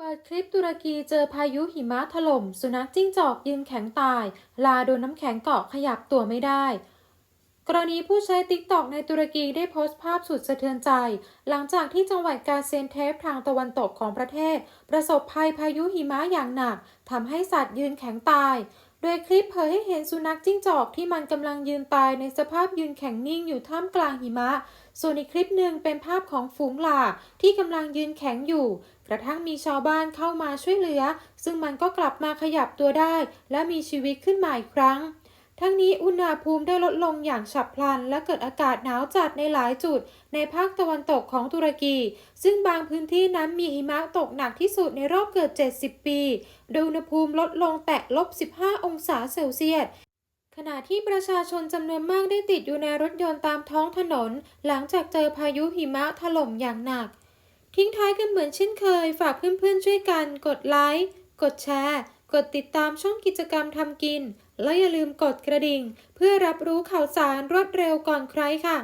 เปิดคลิปตุรกีเจอพายุหิมะถล่ม สุนัขจิ้งจอกยืนแข็งตาย ลาโดนน้ำแข็งเกาะขยับตัวไม่ได้ กรณีผู้ใช้ติ๊กตอกในตุรกีได้โพสต์ภาพสุดสะเทือนใจ หลังจากที่จังหวัดกาเซนเทปทางตะวันตกของประเทศ ประสบภัยพายุหิมะอย่างหนักทำให้สัตว์ยืนแข็งตาย โดยคลิปเผยให้เห็นสุนัขจิ้งจอกที่มันกำลังยืนตายในสภาพยืนแข็งนิ่งอยู่ท่ามกลางหิมะ ส่วนอีกคลิปหนึ่งเป็นภาพของฝูงหลาที่กำลังยืนแข็งอยู่ กระทั่งมีชาวบ้านเข้ามาช่วยเหลือ ซึ่งมันก็กลับมาขยับตัวได้ และมีชีวิตขึ้นมาอีกครั้ง ทั้งนี้อุณหภูมิได้ลดลงอย่างฉับพลัน และเกิดอากาศหนาวจัดในหลายจุด ในภาคตะวันตกของตุรกี ซึ่งบางพื้นที่นั้นมีหิมะตกหนักที่สุดในรอบเกือบ 70 ปี โดยอุณหภูมิลดลงแตะลบ 15 องศาเซลเซียสขณะที่ประชาชนจำนวนมากได้ติดอยู่ในรถยนต์ตามท้องถนน หลังจากเจอพายุหิมะถล่มอย่างหนัก ทิ้งท้ายกันเหมือนเช่นเคย ฝากเพื่อนๆช่วยกัน กดไลค์ กดแชร์ กดติดตามช่องกิจกรรมทำกิน และอย่าลืมกดกระดิ่ง เพื่อรับรู้ข่าวสารรวดเร็วก่อนใครค่ะ